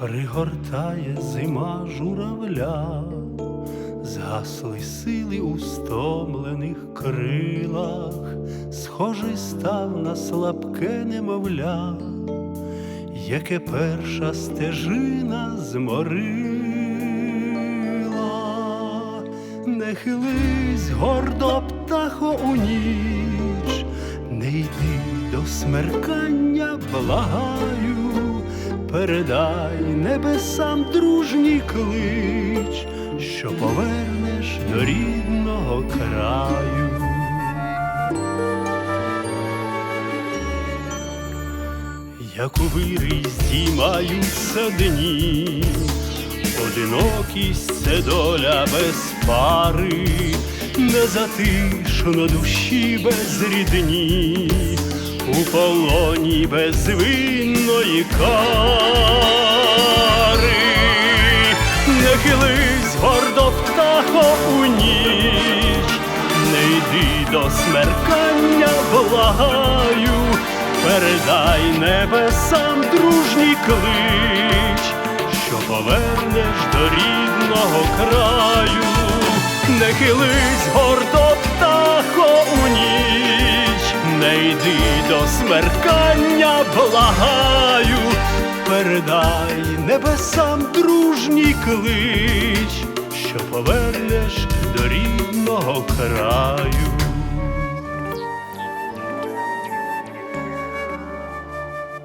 Пригортає зима журавля, згасли сили у стомлених крилах, схожий став на слабке немовля, яке перша стежина зморила, не хились гордо птахо у ніч, не йди до смеркання, благаю, передай небесам дружній клич, що повернеш до рідного краю. Як у вирій здіймаються дні, одинокість це доля без пари, не затишно душі без рідні, у полоні безвинної кари, не хились гордо птахо у ніч, не йди до смеркання, благаю, передай небесам дружній клич, що повернеш до рідного краю, не хились гордо птахо не йди до смеркання, благаю, передай небесам дружній клич, що повернеш до рідного краю.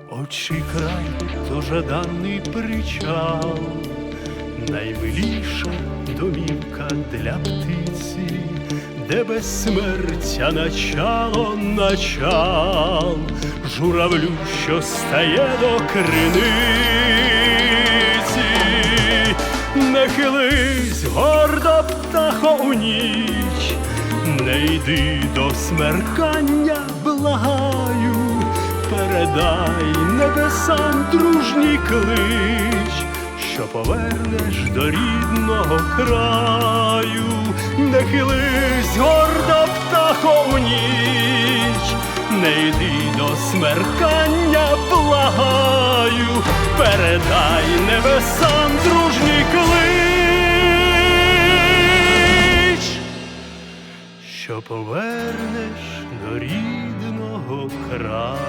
Очі край то жаданий причал, наймиліша домівка для птиці, де безсмертя начало начал, журавлю, що стає до криниці, не хились гордо птахо у ніч, не йди до смеркання, благаю. Передай небесам дружній клич, що повернеш до рідного краю, не хились гордо птахо ніч, не йди до смеркання, благаю, передай небесам дружній клич що повернеш до рідного краю.